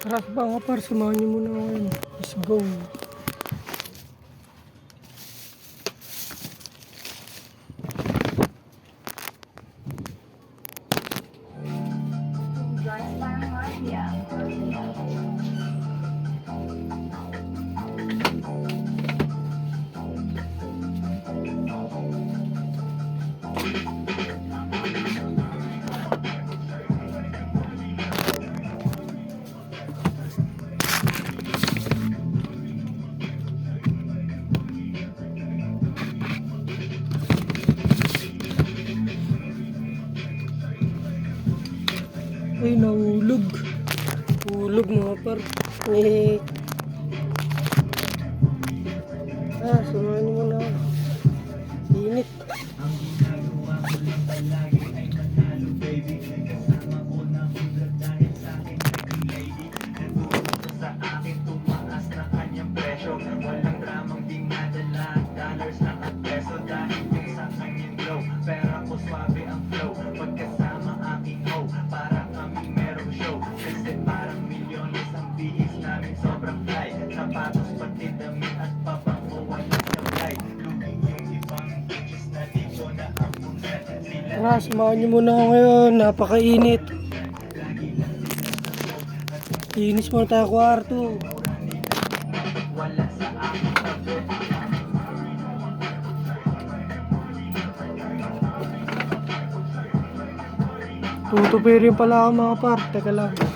Tara, bang kapar, samahan niyo muna ako ngayon. Let's go. por eh, Tara, samahan niyo muna ako ngayon. Napakainit. Inis muna tayo kwarto. Tutupirin pala ako mga par. Teka lang.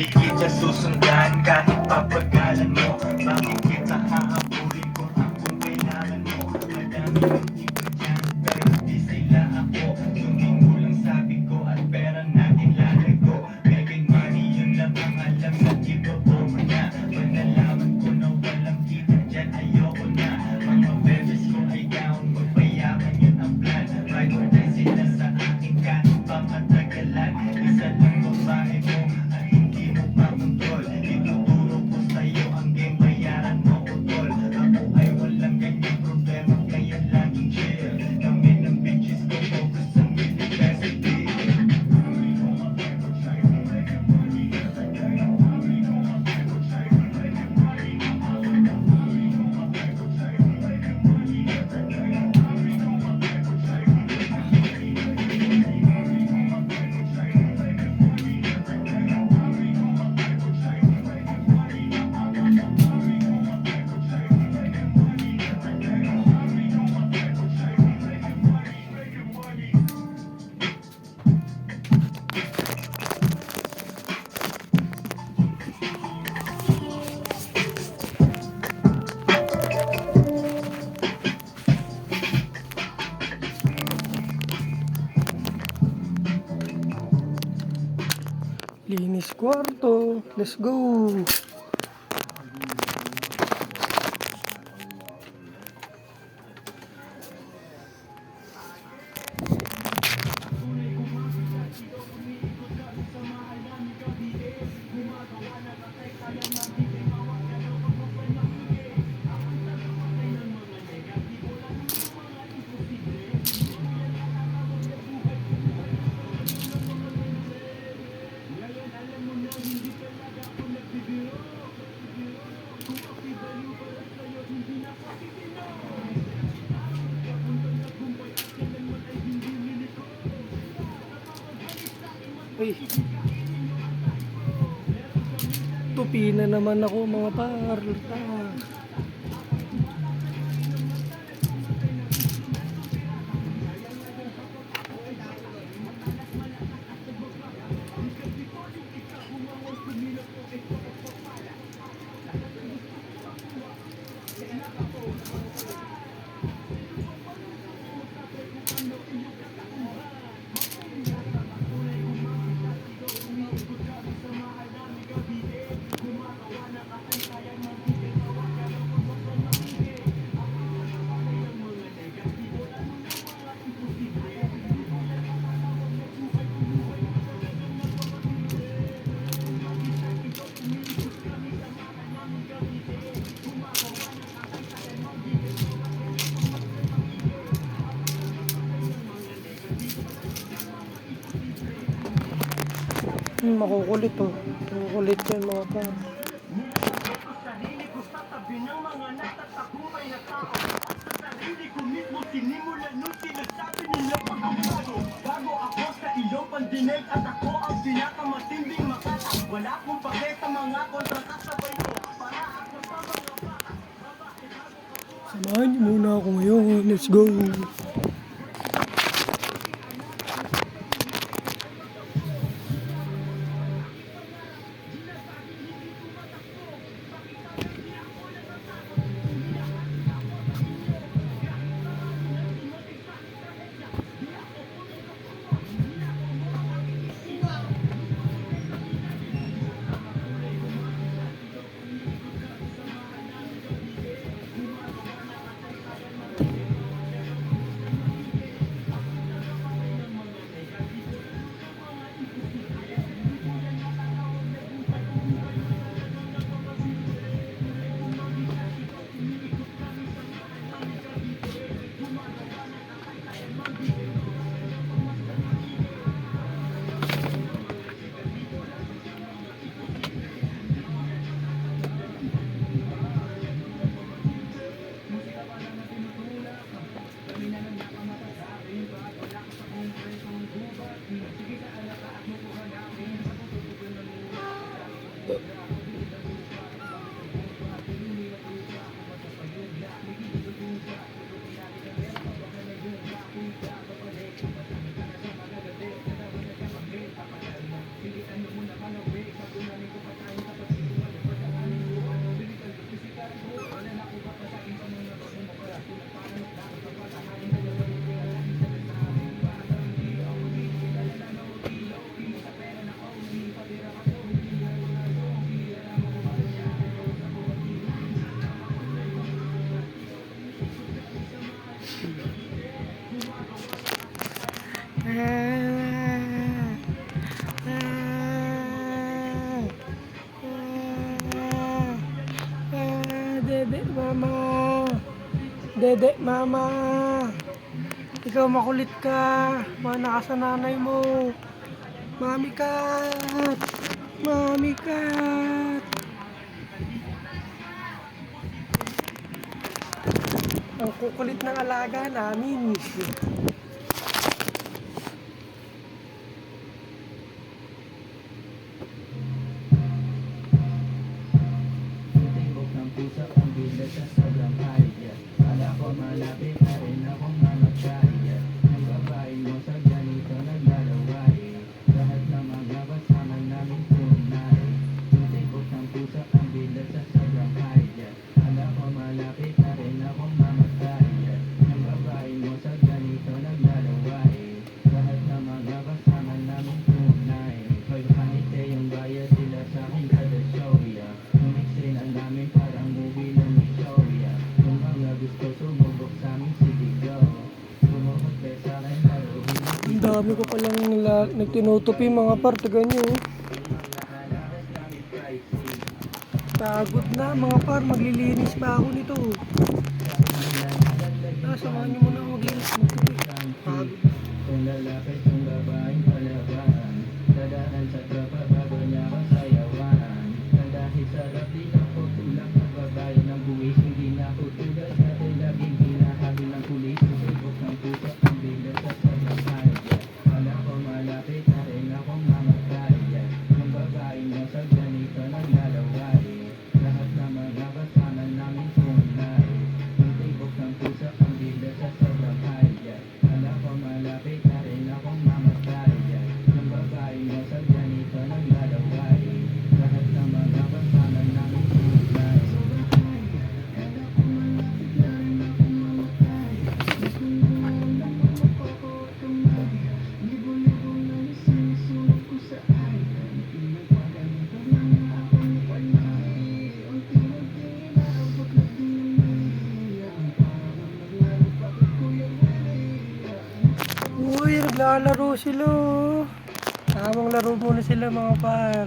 Di kita susundan kahit papagalan mo. Bakit kita hahabulin kung kung kailangan mo? Madami kwarto. Let's go! Uy. Tupi na naman ako mga par. Ah. Hmm, makukulit oh. Makukulit yan mga pa. Bago ako sa iyong pandinig at ako ang pinakamatinding makata Wala akong pake sa mga kontrakasabay ko Para sa mga Samahan niyo muna ako ngayon. Let's go. Dede mama. Ikaw makulit ka. Mana ka sa nanay mo. Mami kat. Mami kat. Ang kukulit ng alaga namin. Palang nila- nagtinutupi mga par, taga nyo. oh. Pagod na mga par, maglilinis pa ako nito. Ah, samahan nyo muna ako maglinis. Pagod. Naglalaro sila. oh. Tamang laro muna sila mga par.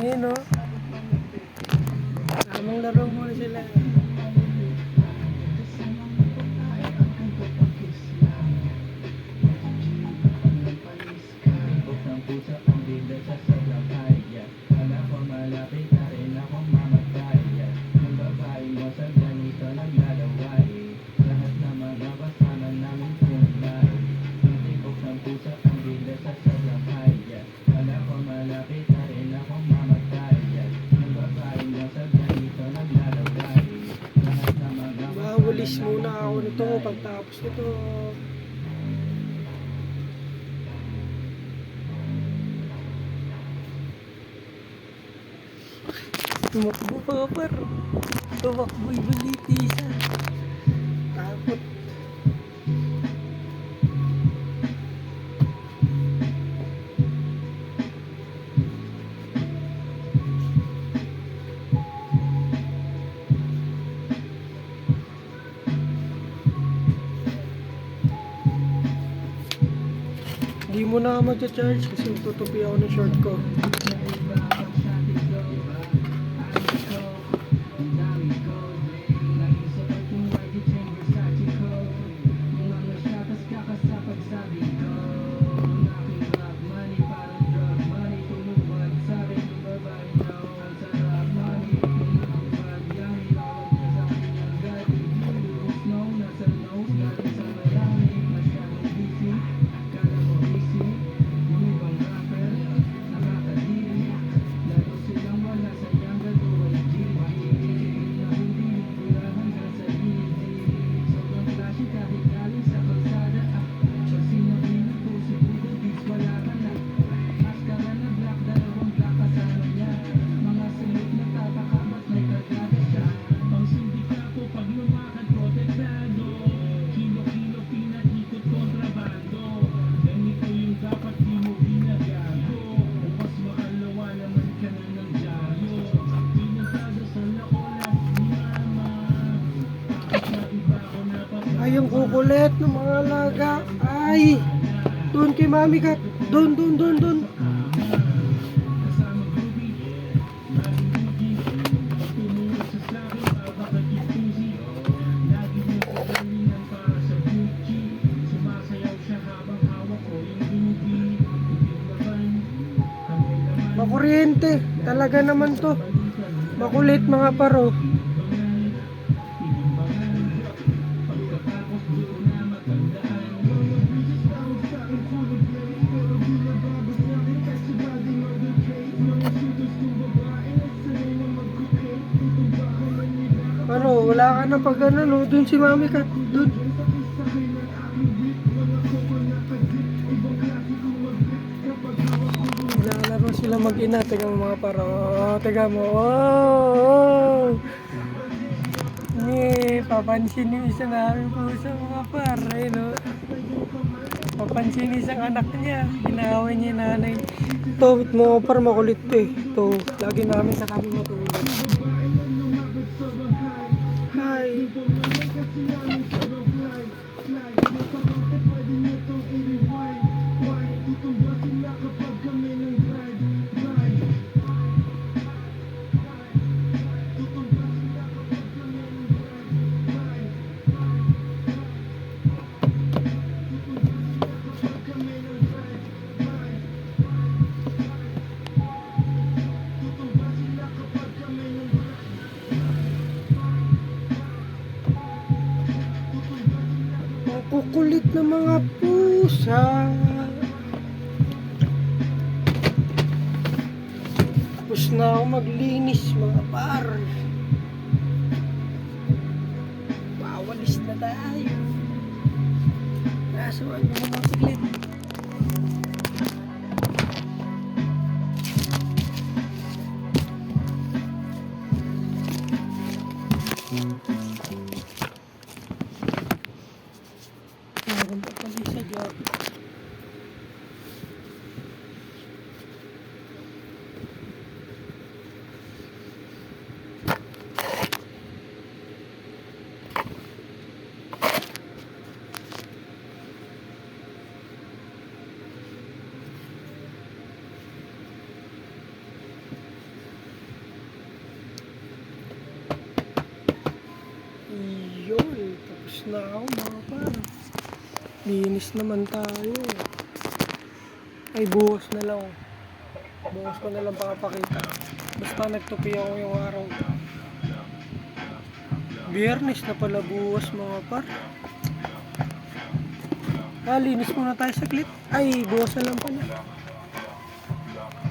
Ayun oh. Tamang laro muna sila. Tumakbo pa par. Tumakbo'y baliti siya. Takot. Hindi mo na mag-charge kasi tutupi ako ng short ko. Ay, kukulit ng mga alaga. Ay! Doon kay mami ka. Doon, doon, doon, doon. Makuryente. Talaga naman to. Makulit mga paro. Na pag ano, no? Doon si mami ka. Doon. Naglalaro sila mag-ina. Mo mga paro. Oh, teka mo. Oh, oh. Ni, papansin yung isa namin puso mga par. Ayun, no? Papansin isang anak niya. Inaaway niya nanay. Ito, mo par makulit to eh. Ito, lagi namin sa kami matulog. Maglinis mga par. Wawalis na tayo. Nasuan mo mga. Na ako mga par. Linis naman tayo. Ay, buhos na lang. Buhos ko na lang papakita. Basta nagtupi ako yung araw. Biyernes na pala buhos mga par. Ah, linis muna tayo saglit. Ay, buhos na lang pala.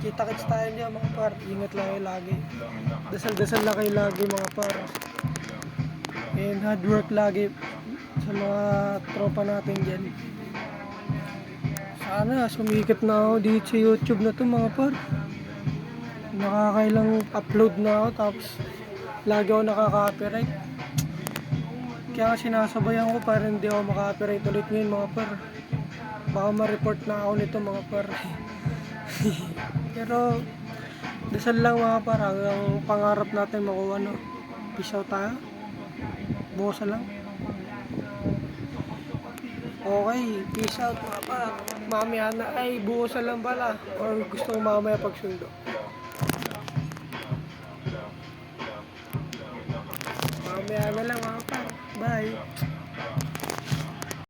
Kita-kits tayo niya mga par. Ingat lang kayo lagi. Dasal-dasal lang kayo lagi mga par. And hard work lagi. Sa mga tropa natin dyan. Sana sumikat na ako dito sa YouTube na to mga par. Nakakailang upload na ako tapos lagi ako nakaka-copyright. Kaya sinasabayan ko para hindi ako maka-copyright ulit ngayon mga par. Baka ma-report na ako nito mga par. Pero dasal lang mga par hanggang pangarap natin makuha no. Peace out tayo. Bukas lang. Okay, peace out mga par. Mamaya na ay bukas na lang pala. Or gusto ko mamaya pagsundo. Mamaya na lang mga par. Bye.